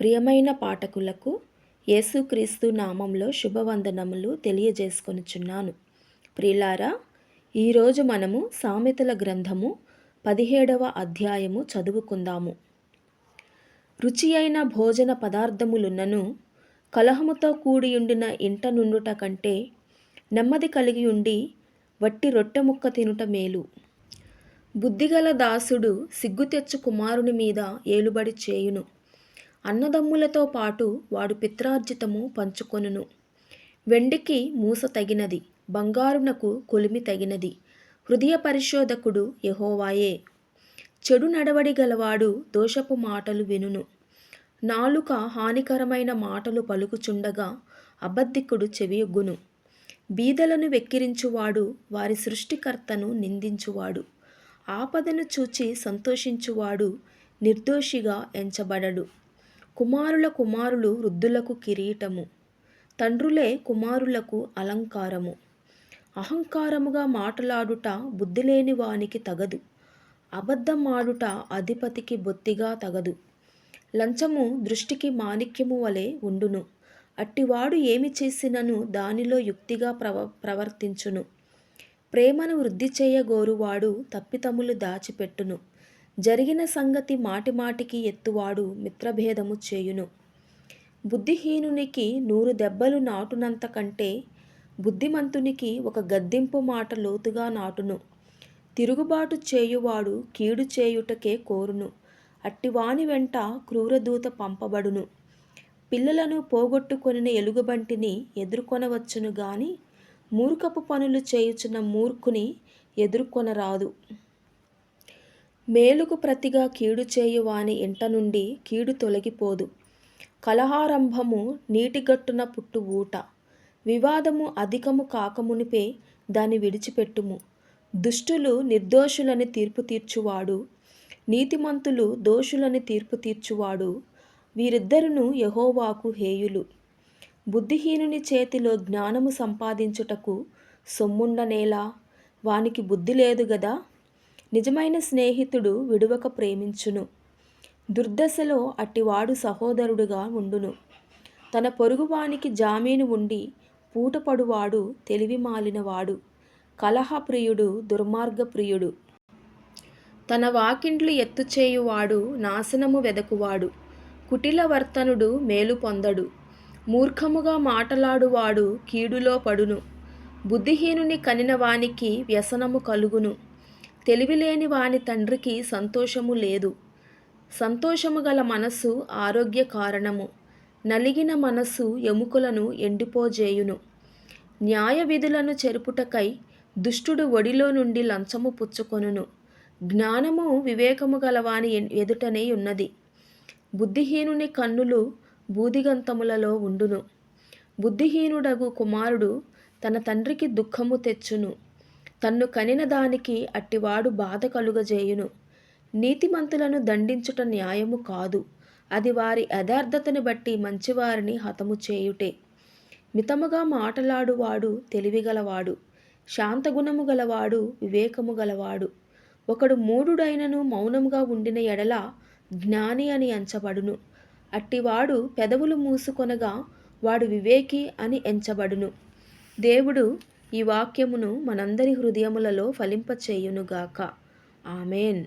ప్రియమైన పాఠకులకు యేసుక్రీస్తు నామంలో శుభవందనములు తెలియజేసుకొనుచున్నాను. ప్రియులారా ఈరోజు మనము సామెతల గ్రంథము పదిహేడవ అధ్యాయము చదువుకుందాము. రుచి అయిన భోజన పదార్థములున్నను కలహముతో కూడియుండిన ఇంట నుండుట కంటే నెమ్మది కలిగి ఉండి వట్టి రొట్టె ముక్క తినుట మేలు. బుద్ధిగల దాసుడు సిగ్గు తెచ్చు కుమారుని మీద ఏలుబడి చేయును. అన్నదమ్ములతో పాటు వాడు పిత్రార్జితము పంచుకొనును. వెండికి మూస తగినది బంగారునకు కొలిమి తగినది. హృదయ పరిశోధకుడు యహోవాయే. చెడు నడవడి గలవాడు దోషపు మాటలు వినును. నాలుక హానికరమైన మాటలు పలుకుచుండగా అబద్ధికుడు చెవియొగ్గును. బీదలను వెక్కిరించువాడు వారి సృష్టికర్తను నిందించువాడు. ఆపదను చూచి సంతోషించువాడు నిర్దోషిగా ఎంచబడడు. కుమారుల కుమారులు వృద్ధులకు కిరీటము తండ్రులే కుమారులకు అలంకారము. అహంకారముగా మాటలాడుట బుద్ధిలేని వానికి తగదు అబద్ధమాడుట అధిపతికి బొత్తిగా తగదు. లంచము దృష్టికి మాణిక్యము వలె ఉండును అట్టివాడు ఏమి చేసినను దానిలో యుక్తిగా ప్రవ ప్రవర్తించును. ప్రేమను వృద్ధి చేయగోరువాడు తప్పితములు దాచిపెట్టును. జరిగిన సంగతి మాటిమాటికి ఎత్తువాడు మిత్రభేదము చేయును. బుద్ధిహీనునికి నూరు దెబ్బలు నాటునంత కంటే బుద్ధిమంతునికి ఒక గద్దింపు మాట లోతుగా నాటును. తిరుగుబాటు చేయువాడు కీడు చేయుటకే కోరును. అట్టివాని వెంట క్రూరదూత పంపబడును. పిల్లలను పోగొట్టుకొనిన ఎలుగుబంటిని ఎదుర్కొనవచ్చును గాని మూర్ఖపు పనులు చేయుచున్న మూర్ఖుని ఎదుర్కొనరాదు. మేలుకు ప్రతిగా కీడు చేయువాని ఇంట నుండి కీడు తొలగిపోదు. కలహారంభము నీటిగట్టున పుట్టు ఊట. వివాదము అధికము కాకమునిపే దాన్ని విడిచిపెట్టుము. దుష్టులు నిర్దోషులని తీర్పు తీర్చువాడు. నీతిమంతులు దోషులని తీర్పు తీర్చువాడు. వీరిద్దరును యహోవాకు హేయులు. బుద్ధిహీనుని చేతిలో జ్ఞానము సంపాదించుటకు సొమ్ముండనేలా వానికి బుద్ధి లేదు గదా? నిజమైన స్నేహితుడు విడువక ప్రేమించును. దుర్దశలో అట్టివాడు సహోదరుడుగా ఉండును. తన పొరుగువానికి జామీను ఉండి పూటపడువాడు తెలివి మాలినవాడు. కలహప్రియుడు దుర్మార్గప్రియుడు. తన వాకిండ్లు ఎత్తుచేయువాడు నాశనము వెదకువాడు. కుటిలవర్తనుడు మేలు పొందడు. మూర్ఖముగా మాటలాడువాడు కీడులో పడును. బుద్ధిహీనుని కనిన వానికి వ్యసనము కలుగును. తెలివిలేని వాని తండ్రికి సంతోషము లేదు. సంతోషము గల మనస్సు ఆరోగ్య కారణము. నలిగిన మనస్సు ఎముకలను ఎండిపోజేయును. న్యాయ విధులను చెరుపుటకై దుష్టుడు ఒడిలో నుండి లంచము పుచ్చుకొనును. జ్ఞానము వివేకము గలవాని ఎదుటనే ఉన్నది. బుద్ధిహీనుని కన్నులు బూదిగంతములలో ఉండును. బుద్ధిహీనుడగు కుమారుడు తన తండ్రికి దుఃఖము తెచ్చును. తన్ను కనిన దానికి అట్టివాడు బాధ కలుగజేయును. నీతిమంతులను దండించుట న్యాయము కాదు. అది వారి యథార్థతను బట్టి మంచివారిని హతము చేయుటే. మితముగా మాటలాడువాడు తెలివిగలవాడు. శాంతగుణము గలవాడు వివేకము గలవాడు. ఒకడు మూడుడైనను మౌనముగా ఉండిన ఎడల జ్ఞాని అని ఎంచబడును. అట్టివాడు పెదవులు మూసుకొనగా వాడు వివేకి అని ఎంచబడును. దేవుడు ఈ వాక్యమును మనందరి హృదయములలో ఫలింపచేయునుగాక. ఆమెన్.